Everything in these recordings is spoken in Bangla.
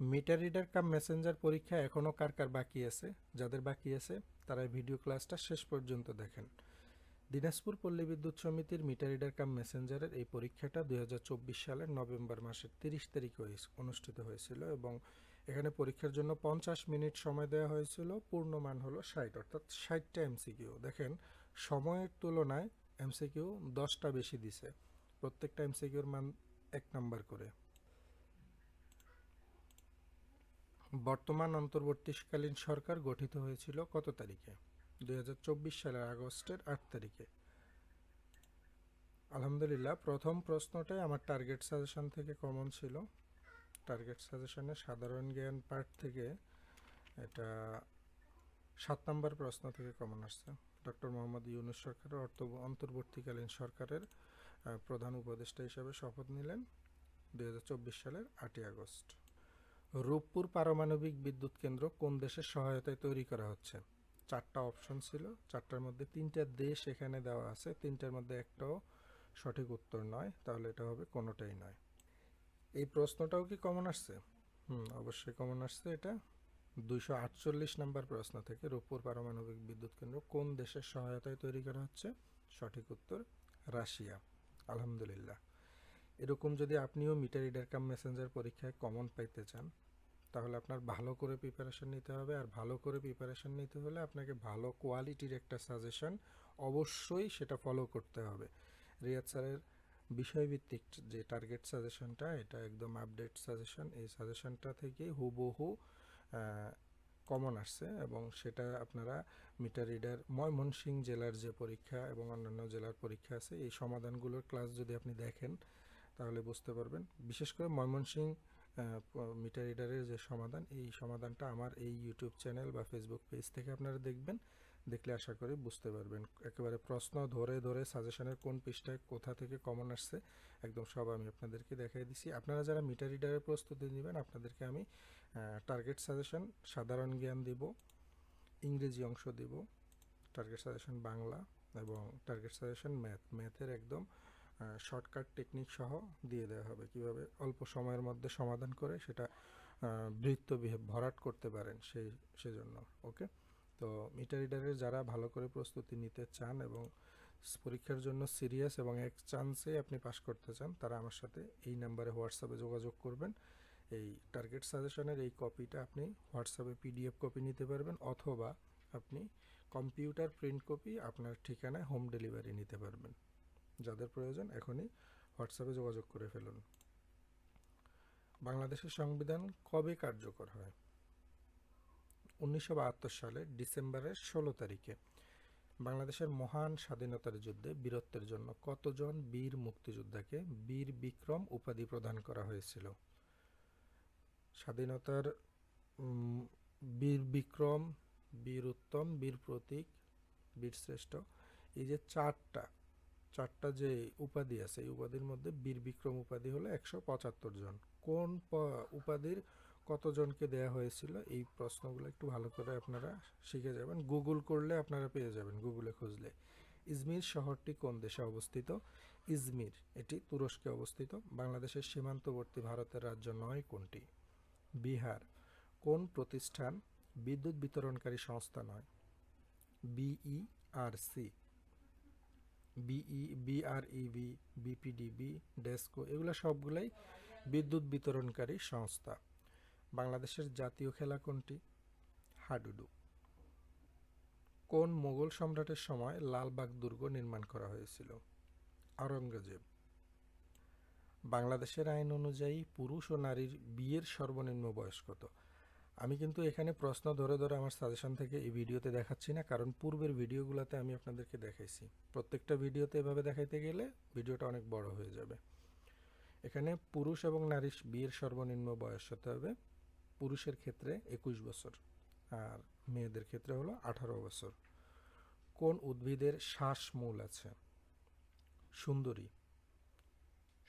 মিটার রিডার কাম মেসেঞ্জার পরীক্ষা এখনও কার কার বাকি আছে? যাদের বাকি আছে, তারা ভিডিও ক্লাসটা শেষ পর্যন্ত দেখেন। দিনাজপুর পল্লী বিদ্যুৎ সমিতির মিটার রিডার কাম মেসেঞ্জারের এই পরীক্ষাটা দুই হাজার চব্বিশ সালের নভেম্বর মাসের তিরিশ তারিখে অনুষ্ঠিত হয়েছিল এবং এখানে পরীক্ষার জন্য পঞ্চাশ মিনিট সময় দেওয়া হয়েছিল। পূর্ণ মান হলো ষাট, অর্থাৎ ষাটটা এমসিকিউ। দেখেন, সময়ের তুলনায় এমসিকিউ দশটা বেশি দিছে। প্রত্যেকটা এমসিকিউর মান এক নাম্বার করে। বর্তমান অন্তর্বর্তীকালীন সরকার গঠিত হয়েছিল কত তারিখে? দু হাজার চব্বিশ সালের আগস্টের আট তারিখে। আলহামদুলিল্লাহ, প্রথম প্রশ্নটাই আমার টার্গেট সাজেশন থেকে কমন ছিল। টার্গেট সাজেশনে সাধারণ জ্ঞান পার্ট থেকে এটা সাত নম্বর প্রশ্ন থেকে কমন আসছে। ডক্টর মোহাম্মদ ইউনুস সরকারের অর্থ অন্তর্বর্তীকালীন সরকারের প্রধান উপদেষ্টা হিসেবে শপথ নিলেন। দু হাজার চব্বিশ সালের আটই আগস্ট। রূপপুর পারমাণবিক বিদ্যুৎ কেন্দ্র কোন দেশের সহায়তায় তৈরি করা হচ্ছে? চারটা অপশন ছিল। চারটার মধ্যে তিনটা দেশ এখানে দেওয়া আছে। তিনটার মধ্যে একটাও সঠিক উত্তর নয়। তাহলে এটা হবে কোনোটাই নয়। এই প্রশ্নটাও কি কমন আসছে? হুম, অবশ্যই কমন আসছে এটা। দুইশো আটচল্লিশ নাম্বার প্রশ্ন থেকে রূপপুর পারমাণবিক বিদ্যুৎ কেন্দ্র কোন দেশের সহায়তায় তৈরি করা হচ্ছে? সঠিক উত্তর, রাশিয়া। আলহামদুলিল্লাহ। এরকম যদি আপনিও মিটার রিডার কাম মেসেঞ্জার পরীক্ষায় কমন পাইতে চান, তাহলে আপনার ভালো করে প্রিপারেশন নিতে হবে। আর ভালো করে প্রিপারেশন নিতে হলে আপনাকে ভালো কোয়ালিটির একটা সাজেশন অবশ্যই সেটা ফলো করতে হবে। রিয়াদ স্যারের বিষয়ভিত্তিক যে টার্গেট সাজেশনটা এটা একদম আপডেট সাজেশন এই সাজেশনটা থেকে হুবহু কমন আসছে এবং সেটা আপনারা মিটার রিডার ময়মনসিংহ জেলার যে পরীক্ষা এবং অন্যান্য জেলার পরীক্ষা আছে, এই সমাধানগুলোর ক্লাস যদি আপনি দেখেন তাহলে বুঝতে পারবেন। বিশেষ করে ময়মনসিংহ মিটার রিডারের যে সমাধান, এই সমাধানটা আমার এই ইউটিউব চ্যানেল বা ফেসবুক পেজ থেকে আপনারা দেখবেন। দেখলে আশা করি বুঝতে পারবেন। একেবারে প্রশ্ন ধরে ধরে সাজেশনের কোন পৃষ্ঠায় কোথা থেকে কমন আসছে, একদম সব আমি আপনাদেরকে দেখাই দিছি। আপনারা যারা মিটার রিডারের প্রস্তুতি নেবেন, আপনাদেরকে আমি টার্গেট সাজেশন সাধারণ জ্ঞান দিব, ইংরেজি অংশ দিব টার্গেট সাজেশন বাংলা এবং টার্গেট সাজেশন ম্যাথ ম্যাথের একদম শর্টকাট টেকনিক সহ দিয়ে দেওয়া হবে। কীভাবে অল্প সময়ের মধ্যে সমাধান করে সেটা বৃত্ত ভরাট করতে পারেন সেই, সেজন্য ওকে তো মিটার রিডারের যারা ভালো করে প্রস্তুতি নিতে চান এবং পরীক্ষার জন্য সিরিয়াস এবং এক চান্সে আপনি পাশ করতে চান, তারা আমার সাথে এই নাম্বারে হোয়াটসঅ্যাপে যোগাযোগ করবেন। এই টার্গেট সাজেশনের এই কপিটা আপনি হোয়াটসঅ্যাপে পিডিএফ কপি নিতে পারবেন অথবা আপনি কম্পিউটার প্রিন্ট কপি আপনার ঠিকানায় হোম ডেলিভারি নিতে পারবেন। যাদের প্রয়োজন এখনই হোয়াটসঅ্যাপে যোগাযোগ করে ফেলুন। বাংলাদেশের সংবিধান কবে কার্যকর হয়? উনিশশো বাহাত্তর সালে, ডিসেম্বরের ষোলো তারিখে। বাংলাদেশের মহান স্বাধীনতার যুদ্ধে বীরত্বের জন্য কতজন বীর মুক্তিযোদ্ধাকে বীর বিক্রম উপাধি প্রদান করা হয়েছিল? স্বাধীনতার বীর বিক্রম, বীর উত্তম, বীর প্রতীক, বীর শ্রেষ্ঠ, এই যে চারটা চারটা যে উপাধি আছে, এই উপাধির মধ্যে বীর বিক্রম উপাধি হলো একশো পঁচাত্তর জন। কোন উপাধির কতজনকে দেয়া হয়েছিল? এই প্রশ্নগুলো একটু ভালো করে আপনারা শিখে যাবেন। গুগল করলে আপনারা পেয়ে যাবেন গুগলে খুঁজলে। ইজমির শহরটি কোন দেশে অবস্থিত? ইজমির, এটি তুরস্কে অবস্থিত। বাংলাদেশের সীমান্তবর্তী ভারতের রাজ্য নয়, কোনটি? বিহার, কোন প্রতিষ্ঠান বিদ্যুৎ বিতরণকারী সংস্থা নয়? BERC BE BREB BPDB DESCO এগুলো সবগুলাই বিদ্যুৎ বিতরণকারী সংস্থা। বাংলাদেশের জাতীয় খেলা কোনটি? হাডুডু। কোন মোগল সম্রাটের সময় লালবাগ দুর্গ নির্মাণ করা হয়েছিল? আওরঙ্গজেব। বাংলাদেশের আইন অনুযায়ী পুরুষ ও নারীর বিয়ের সর্বনিম্ন বয়স কত? আমি কিন্তু এখানে প্রশ্ন ধরে ধরে আমার সাজেশন থেকে এই ভিডিওতে দেখাচ্ছি না, কারণ পূর্বের ভিডিওগুলোতে আমি আপনাদেরকে দেখাইছি। প্রত্যেকটা ভিডিওতে এভাবে দেখাইতে গেলে ভিডিওটা অনেক বড় হয়ে যাবে। এখানে পুরুষ এবং নারীর বিয়ের সর্বনিম্ন বয়স হতে হবে পুরুষের ক্ষেত্রে একুশ বছর আর মেয়েদের ক্ষেত্রে হলো আঠারো বছর। কোন উদ্ভিদের শ্বাসমূল আছে? সুন্দরী।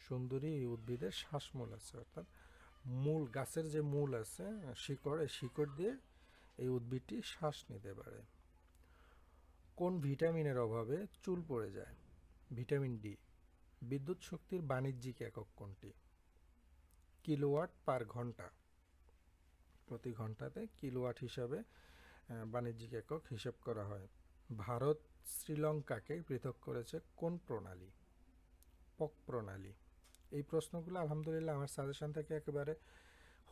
সুন্দরী এই উদ্ভিদের শ্বাসমূল আছে, অর্থাৎ মূল, গাছের যে মূল আছে, শিকড়, এই শিকড় দিয়ে এই উদ্ভিদটি শ্বাস নিতে পারে। কোন ভিটামিনের অভাবে চুল পড়ে যায়? ভিটামিন ডি, বিদ্যুৎ শক্তির বাণিজ্যিক একক কোনটি? কিলোওয়াট পার ঘণ্টা। প্রতি ঘন্টাতে কিলোওয়াট হিসাবে বাণিজ্যিক একক হিসাব করা হয়। ভারত শ্রীলঙ্কাকে পৃথক করেছে কোন প্রণালী? পক প্রণালী। এই প্রশ্নগুলো আলহামদুলিল্লাহ আমার সাজেশন থেকে একেবারে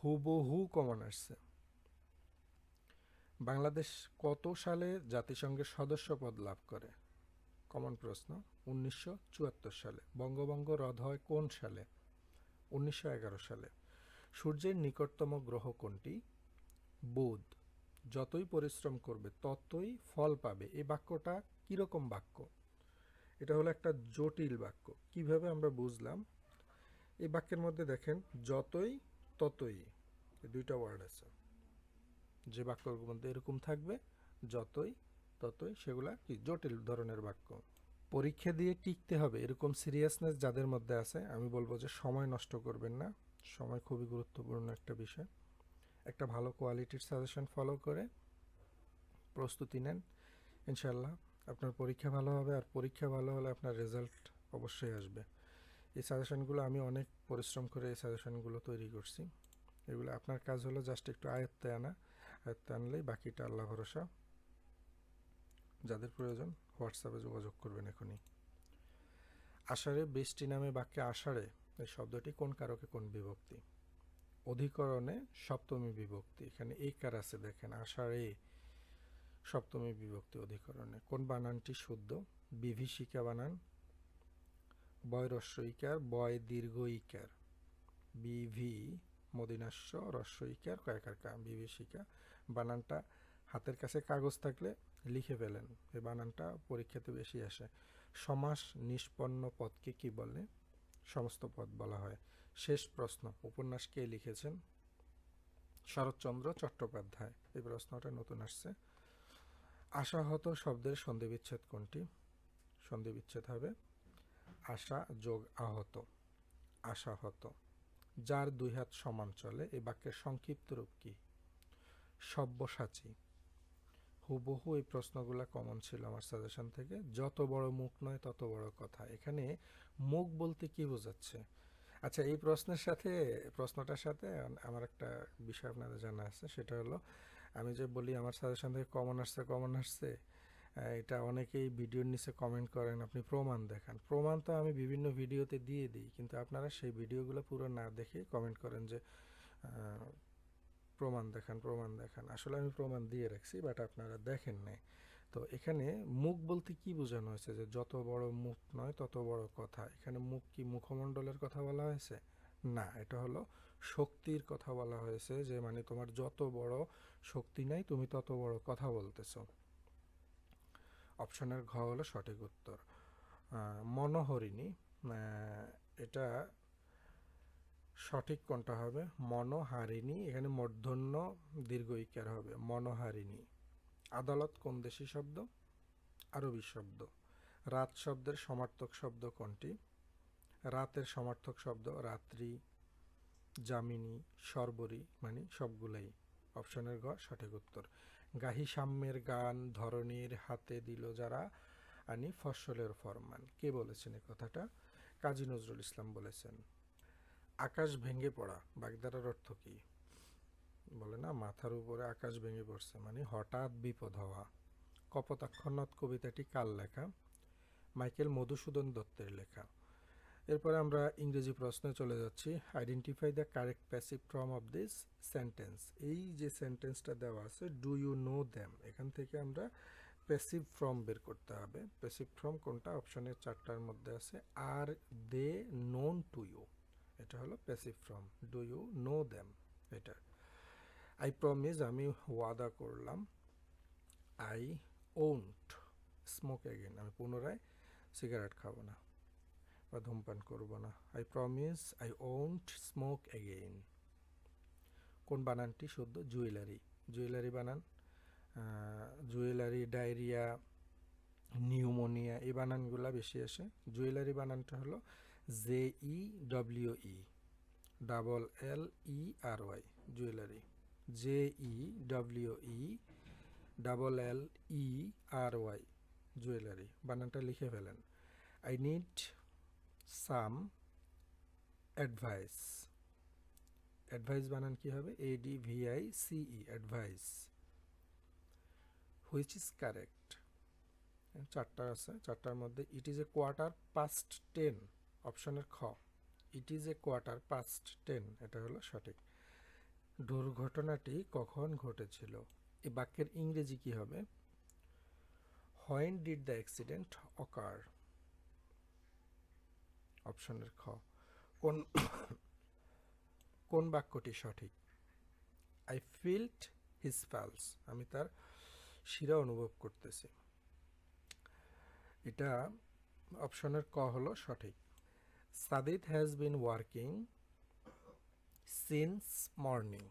হুবহু কমন আসছে। বাংলাদেশ কত সালে জাতিসংঘের সদস্য পদ লাভ করে? কমন প্রশ্ন, উনিশশো চুয়াত্তর সালে। বঙ্গভঙ্গ রদ হয় কোন সালে? উনিশশো এগারো সালে। সূর্যের নিকটতম গ্রহ কোনটি? বুধ। যতই পরিশ্রম করবে, ততই ফল পাবে। এই বাক্যটা কীরকম বাক্য? এটা হলো একটা জটিল বাক্য। কীভাবে আমরা বুঝলাম এই বাক্যের মধ্যে দেখেন, যতই, ততই দুইটা ওয়ার্ড আছে। যে বাক্যর মধ্যে এরকম থাকবে, যতই, ততই, সেগুলা কি? জটিল ধরনের বাক্য। পরীক্ষা দিয়ে টিকতে হবে, এরকম সিরিয়াসনেস যাদের মধ্যে আছে, আমি বলব যে সময় নষ্ট করবেন না। সময় খুবই গুরুত্বপূর্ণ একটা বিষয়। একটা ভালো কোয়ালিটির সাজেশন ফলো করে প্রস্তুতি নেন। ইনশাল্লাহ আপনার পরীক্ষা ভালো হবে, আর পরীক্ষা ভালো হলে আপনার রেজাল্ট অবশ্যই আসবে। এই সাজেশনগুলো আমি অনেক পরিশ্রম করে এই সাজেশনগুলো তৈরি করছি। এগুলো আপনার কাজ হলো জাস্ট একটু আয়ত্তে আনা, আয়ত্তে আনলেই বাকিটা আল্লাহ ভরসা। যাদের প্রয়োজন হোয়াটসঅ্যাপে যোগাযোগ করবেন এখনই। আষাঢ়ে বৃষ্টি নামে বাক্যে আষাঢ়ে এই শব্দটি কোন কারকে কোন বিভক্তি? অধিকরণে সপ্তমী বিভক্তি, এখানে এই কার আছে দেখেন, আষাঢ়ে সপ্তমী বিভক্তি অধিকরণে। কোন বানানটি শুদ্ধ? বিভীষিকা বানান বয় রস্য বয় দীর্ঘ ইকার বিভি, মদিনাস্য রস্য কয়েকার কা বিভীষিকা। বানানটা হাতের কাছে কাগজ থাকলে লিখে ফেলেন। এই বানানটা পরীক্ষাতে বেশি আসে। সমাস নিষ্পন্ন পদকে কি বলে? সমস্ত পদ বলা হয়। শেষ প্রশ্ন, উপন্যাস কে লিখেছেন? শরৎচন্দ্র চট্টোপাধ্যায়। এই প্রশ্নটা নতুন আসছে। আশাহত শব্দের সন্ধিবিচ্ছেদ কোনটি? সন্ধিবিচ্ছেদ হবে আশা যোগ আহত। আশাহত যার দুই হাত সমান চলে এই বাক্যের সংক্ষিপ্ত রূপ কি? সব্যসাচী। হুবহু এই প্রশ্নগুলো কমন ছিল আমার সাজেশন থেকে। যত বড় মুখ নয়, তত বড় কথা। এখানে মুখ বলতে কি বোঝাচ্ছে? আচ্ছা এই প্রশ্নের সাথে, প্রশ্নটার সাথে আমার একটা বিষয় আপনাদের জানা আছে। সেটা হলো, আমি যে বলি, আমার সাজেশন থেকে কমন আসছে কমন আসছে এটা অনেকেই ভিডিওর নিচে কমেন্ট করেন, আপনি প্রমাণ দেখান। প্রমাণ তো আমি বিভিন্ন ভিডিওতে দিয়ে দিই, কিন্তু আপনারা সেই ভিডিওগুলো পুরো না দেখে কমেন্ট করেন যে প্রমাণ দেখান প্রমাণ দেখান। আসলে আমি প্রমাণ দিয়ে রাখছি বাট আপনারা দেখেন নাই। তো এখানে মুখ বলতে কি বোঝানো হয়েছে যে, যত বড় মুখ নয় তত বড় কথা? এখানে মুখ কি মুখমণ্ডলের কথা বলা হয়েছে? না, এটা হলো শক্তির কথা বলা হয়েছে যে মানে তোমার যত বড় শক্তি নাই, তুমি তত বড় কথা বলতেছো। অপশনের ঘ হলো সঠিক উত্তর। মনোহরিণী এটা সঠিক কোনটা হবে? মনোহারিণী, এখানে মূর্ধন্য দীর্ঘ ইকার হবে। মনোহারিণী, আদালত কোন দেশি শব্দ? আরবি শব্দ। রাত শব্দের সমার্থক শব্দ কোনটি? রাতের সমার্থক শব্দ রাত্রি, যামিনী, সর্বরী মানে সবগুলাই। অপশনের ঘ সঠিক উত্তর। গাহি সাম্যের গান ধরনীর হাতে দিল যারা আনি ফসলের ফরমান। কে বলেছেন এই কথাটা? কাজী নজরুল ইসলাম বলেছেন, আকাশ ভেঙে পড়া, বাগদারার অর্থ কি? বলে না, মাথার উপরে আকাশ ভেঙে পড়ছে মানে হঠাৎ বিপদ হওয়া। কপোতাক্ষরনাথ কবিতাটি কাল লেখা? মাইকেল মধুসূদন দত্তের লেখা। এরপরে আমরা ইংরেজি প্রশ্নে চলে যাচ্ছি। Identify the correct passive form of this sentence এই যে সেন্টেন্সটা দেওয়া আছে ডু ইউ নো দ্যাম এখান থেকে আমরা প্যাসিভ ফর্ম বের করতে হবে। প্যাসিভ ফর্ম কোনটা? অপশনের চারটার মধ্যে আছে। Are they known to you এটা হলো passive form do you know them এটা। আই প্রমিস আমি ওয়াদা করলাম। আই ওন্ট স্মোক এগেন আমি পুনরায় সিগারেট খাব না। বা ধূমপান করব না। I promise I won't smoke again কোন বানানটি? শুদ্ধ জুয়েলারি। জুয়েলারি বানান জুয়েলারি, ডায়রিয়া, নিউমোনিয়া, এই বানানগুলা বেশি আসে। জুয়েলারি বানানটা হলো J E W E double L E R Y jewellery. J E W E double L E R Y jewellery. বানানটা লিখে ফেলেন। I need some advice advice বানান কি হবে? A D V I C E advice which is correct চারটা আছে, চারটার মধ্যে it is a quarter past ten অপশনের খ। It is a quarter past ten এটা হলো সঠিক। দুর্ঘটনাটি কখন ঘটেছিল? এই বাক্যের ইংরেজি কি হবে? When did the accident occur অপশনের খ। কোন কোন বাক্যটি সঠিক? আই ফিল্ড হিজ পালস আমি তার শিরা অনুভব করতেছি। এটা অপশনের ক হলো সঠিক। Sadid has been working since morning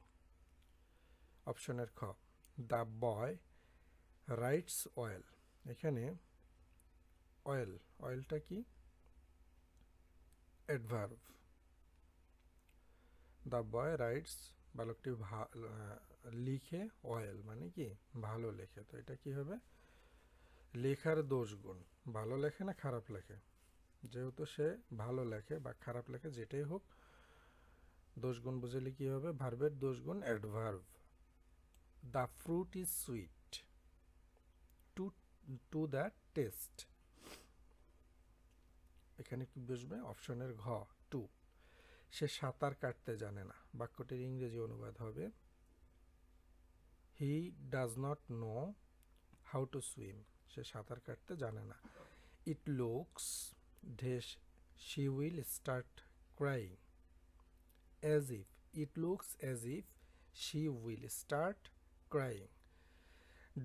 অপশনের খ। দ্য বয় রাইটস অয়েল এখানে অয়েল অয়েলটা কি? অ্যাডভার্ভ দ্য বয় রাইটস বালকটি লিখে অয়েল মানে কি? ভালো লেখে। তো এটা কি হবে? লেখার দোষ গুণ। ভালো লেখে না খারাপ লেখে? যেহেতু সে ভালো লেখে বা খারাপ লেখে, যেটাই হোক, দোষ গুণ বুঝলে কি হবে? ভার্বের দোষ গুণ adverb the fruit is sweet to to the taste এখানে কি বসবে অপশনের ঘ টু সে সাঁতার কাটতে জানে না। বাক্যটির ইংরেজি অনুবাদ হবে he does not know how to swim সে সাঁতার কাটতে জানে না। It looks as she will start crying as if it looks as if she will start crying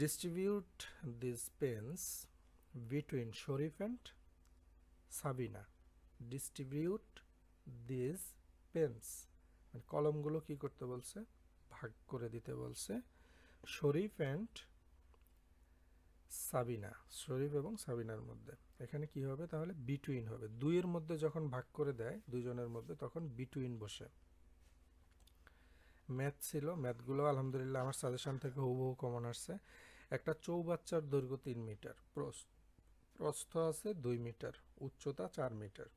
distribute this pens between Sharif and Sabina distribute this pens মানে কলমগুলো কি করতে বলছে? ভাগ করে দিতে বলছে। শরীফ অ্যান্ড সাবিনা, শরীফ এবং সাবিনার মধ্যে। এখানে কি হবে? তাহলে বিটুইন হবে। দুইয়ের মধ্যে যখন ভাগ করে দেয়, দুইজনের মধ্যে তখন বিটুইন বসে। ম্যাথ ছিল। ম্যাথগুলো আলহামদুলিল্লাহ আমার সাজেশন থেকে হুবহু কমন আসছে। একটা চৌবাচ্চার দৈর্ঘ্য তিন মিটার। প্রস- প্রস্থ আছে দুই মিটার। উচ্চতা চার মিটার।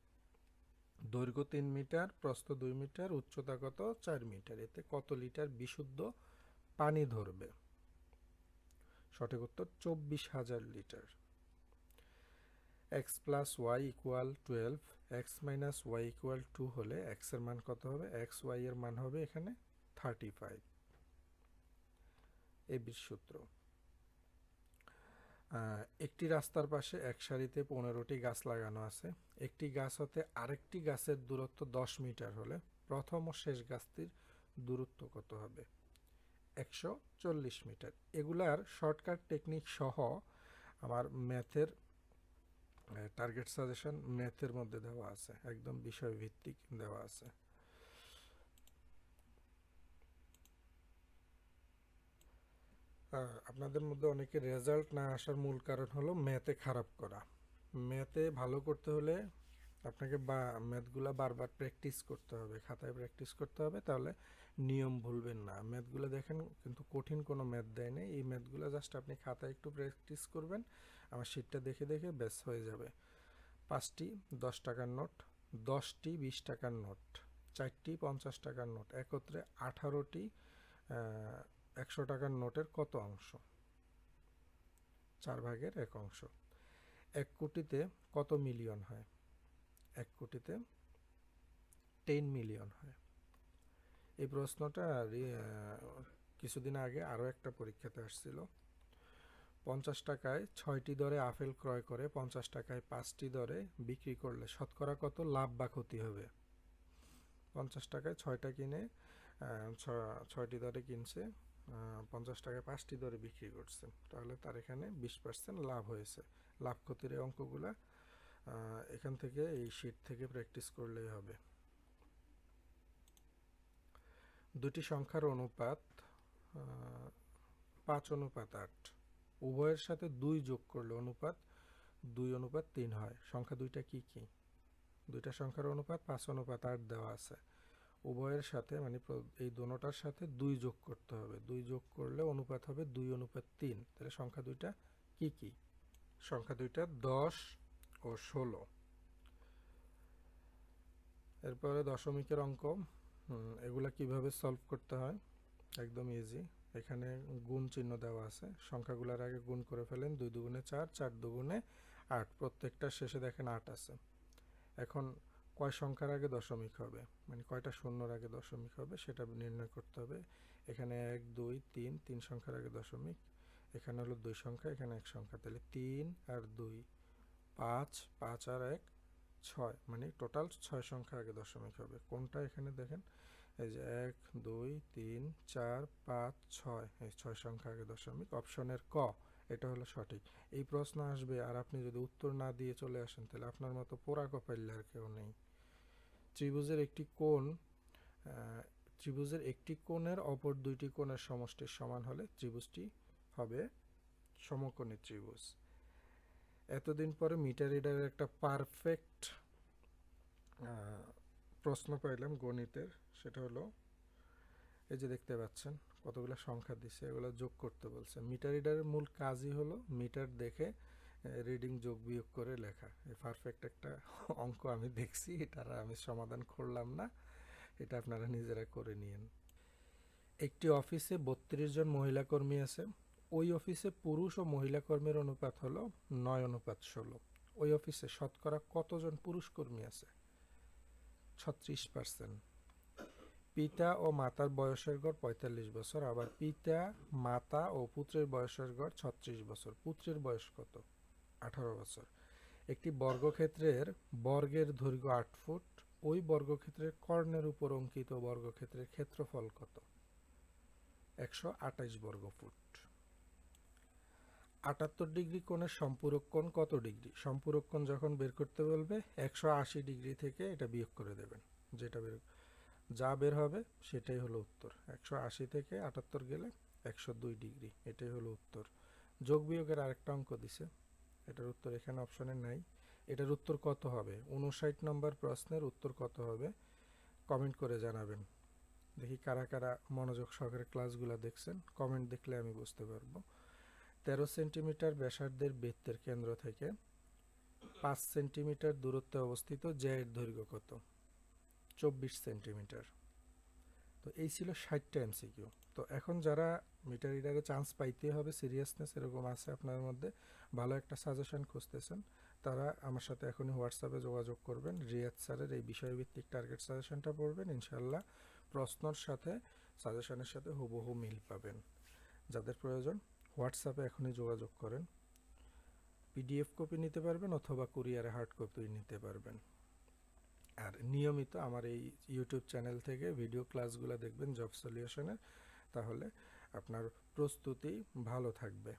দৈর্ঘ্য তিন মিটার, প্রস্থ দুই মিটার উচ্চতা কত চার মিটার। এতে কত লিটার বিশুদ্ধ পানি ধরবে? সঠিক উত্তর, চব্বিশ হাজার litre. X plus Y equal twelve, X minus Y equal two হলে এক্সের মান কত হবে? এক্স ওয়াই এর মান হবে এখানে থার্টি ফাইভ। এবির সূত্র একটি রাস্তার পাশে এক সারিতে পনেরোটি গাছ লাগানো আছে। একটি গাছ হতে আরেকটি গাছের দূরত্ব দশ মিটার হলে প্রথম ও শেষ গাছটির দূরত্ব কত হবে? একশো চল্লিশ মিটার। এগুলার শর্টকাট টেকনিক সহ আমার ম্যাথের টার্গেট সাজেশন ম্যাথের মধ্যে দেওয়া আছে। একদম বিষয় ভিত্তিক দেওয়া আছে। আপনাদের মধ্যে অনেকে রেজাল্ট না আসার মূল কারণ হলো ম্যাথে খারাপ করা। ম্যাথে ভালো করতে হলে আপনাকে বা ম্যাথগুলো বারবার প্র্যাকটিস করতে হবে, খাতায় প্র্যাকটিস করতে হবে, তাহলে নিয়ম ভুলবেন না। ম্যাথগুলো দেখেন কিন্তু কঠিন কোনো ম্যাথ দেয় নেই। এই ম্যাথগুলো জাস্ট আপনি খাতায় একটু প্র্যাকটিস করবেন, আমার শীটটা দেখে দেখে ব্যাস হয়ে যাবে। পাঁচটি, দশ টাকার নোট, দশটি, বিশ টাকার নোট, চারটি, পঞ্চাশ টাকার নোট, একত্রে আঠারোটি একশো টাকার নোটের কত অংশ? চার ভাগের এক অংশ। এক কোটিতে কত মিলিয়ন হয়? এক কোটিতে টেন মিলিয়ন হয়। এই প্রশ্নটা কিছুদিন আগে আরও একটা পরীক্ষাতে আসছিল। পঞ্চাশ টাকায় ছয়টি দরে আপেল ক্রয় করে পঞ্চাশ টাকায় পাঁচটি দরে বিক্রি করলে শতকরা কত? লাভ বা ক্ষতি হবে? পঞ্চাশ টাকায় ছয়টা কিনে ছয়টি দরে কিনছে পঞ্চাশ টাকায় পাঁচটি দরে বিক্রি করছে। তাহলে তার এখানে বিশ পার্সেন্ট লাভ হয়েছে। লাভ ক্ষতির অঙ্কগুলা এখান থেকে এই শীট থেকে প্র্যাকটিস করলেই হবে। দুটি সংখ্যার অনুপাত পাঁচ অনুপাত আট। উভয়ের সাথে দুই যোগ করলে অনুপাত দুই অনুপাত তিন হয়। সংখ্যা দুইটা কি কি? দুইটা সংখ্যার অনুপাত, পাঁচ অনুপাত আট দেওয়া আছে। উভয়ের সাথে মানে এই দোনোটার সাথে দুই যোগ করতে হবে। দুই যোগ করলে অনুপাত হবে দুই অনুপাত তিন। তাহলে সংখ্যা দুইটা কি কি? সংখ্যা দুইটা দশ ও ষোলো। এরপরে দশমিকের অঙ্ক। এগুলা কীভাবে সলভ করতে হয়? একদম ইজি এখানে গুণ চিহ্ন দেওয়া আছে। সংখ্যাগুলোর আগে গুণ করে ফেলেন। দুই দুগুণে চার চার দুগুণে আট। প্রত্যেকটার শেষে দেখেন আট আছে। এখন কয় সংখ্যার আগে দশমিক হবে? মানে কয়টা শূন্যর আগে দশমিক হবে সেটা নির্ণয় করতে হবে। এখানে এক, দুই, তিন তিন সংখ্যার আগে দশমিক। এখানে হলো দুই সংখ্যা, এখানে এক সংখ্যা। তাহলে তিন আর দুই, পাঁচ পাঁচ আর এক, ছয়। মানে টোটাল ছয় সংখ্যা আগে দশমিক হবে। কোনটা এখানে দেখেন? এই যে এক, দুই, তিন, চার, পাঁচ, ছয়। এই ছয় সংখ্যা আগে দশমিক। অপশনের ক, এটা হলো সঠিক। এই প্রশ্ন আসবে আর আপনি যদি উত্তর না দিয়ে চলে আসেন, তাহলে আপনার মতো পোড়া আর কেউ নেই। ত্রিভুজের একটি কোণ ত্রিভুজের একটি কোণের অপর দুইটি কোণের সমষ্টির সমান হলে ত্রিভুজটি হবে সমকোণী ত্রিভুজ। এতদিন পরে মিটার রিডারের একটা পারফেক্ট প্রশ্ন পাইলাম গণিতের, সেটা হলো, এই যে দেখতে পাচ্ছেন, কতগুলো সংখ্যা দিছে, এগুলো যোগ করতে বলছে। মিটার রিডারের মূল কাজই হলো মিটার দেখে রিডিং যোগ বিয়োগ করে লেখা। পারফেক্ট একটা অঙ্ক আমি দেখছি এটা আর আমি সমাধান করলাম না, এটা আপনারা নিজেরা করে নিয়েন। একটি অফিসে বত্রিশ জন মহিলা কর্মী আছে, ওই অফিসে পুরুষ ও মহিলা কর্মীর অনুপাত হলো নয় অনুপাত ষোলো। ওই অফিসে শতকরা কতজন পুরুষ কর্মী আছে? ছত্রিশ পার্সেন্ট পিতা ও মাতার বয়সের গড় পঁয়তাল্লিশ বছর, আবার পিতা, মাতা ও পুত্রের বয়সের গড় ছত্রিশ বছর। পুত্রের বয়স কত? আঠারো বছর। একটি বর্গক্ষেত্রের বর্গের দৈর্ঘ্য আট ফুট, ওই বর্গক্ষেত্রের কর্ণের উপর অঙ্কিত বর্গক্ষেত্রের ক্ষেত্রফল কত? একশো আঠাইশ বর্গ ফুট আটাত্তর ডিগ্রি কোণের সম্পূরক কোণ কত ডিগ্রি? সম্পূরক কোণ যখন বের করতে বলবে, একশো আশি ডিগ্রি থেকে এটা বিয়োগ করে দেবেন। যেটা বের, যা বের হবে, সেটাই হলো উত্তর। একশো আশি থেকে আটাত্তর গেলে একশো দুই ডিগ্রি, এটাই হলো উত্তর। যোগ বিয়োগের আরেকটা অঙ্ক দিছে। এটার উত্তর এখানে অপশনে নাই। এটার উত্তর কত হবে? উনষাট নম্বর প্রশ্নের উত্তর কত হবে? কমেন্ট করে জানাবেন। দেখি কারা কারা মনোযোগ সহকারে ক্লাসগুলো দেখছেন। কমেন্ট দেখলে আমি বুঝতে পারব। তেরো সেন্টিমিটার ব্যাসার্ধের বৃত্তের কেন্দ্র থেকে পাঁচ সেন্টিমিটার দূরত্বে অবস্থিত জ্যায়ের দৈর্ঘ্য কত? চব্বিশ সেন্টিমিটার তো এই ছিল ষাটটা এমসিকিউ তো এখন যারা মিটার রিডারে চান্স পাইতে হবে সিরিয়াসনেস এরকম আছে আপনার মধ্যে, ভালো একটা সাজেশন খুঁজতেছেন, তারা আমার সাথে এখনই হোয়াটসঅ্যাপে যোগাযোগ করবেন। রিয়াদ স্যারের এই বিষয়ভিত্তিক টার্গেট সাজেশনটা পড়বেন ইনশাল্লাহ প্রশ্নর সাথে সাজেশনের সাথে হুবহু মিল পাবেন। যাদের প্রয়োজন হোয়াটসঅ্যাপে এখনই যোগাযোগ করেন। পিডিএফ কপি নিতে পারবেন অথবা কুরিয়ারে হার্ড কপি নিতে পারবেন। আর নিয়মিত আমার এই ইউটিউব চ্যানেল থেকে ভিডিও ক্লাসগুলো দেখবেন জব সলিউশনের তাহলে আপনার প্রস্তুতি ভালো থাকবে।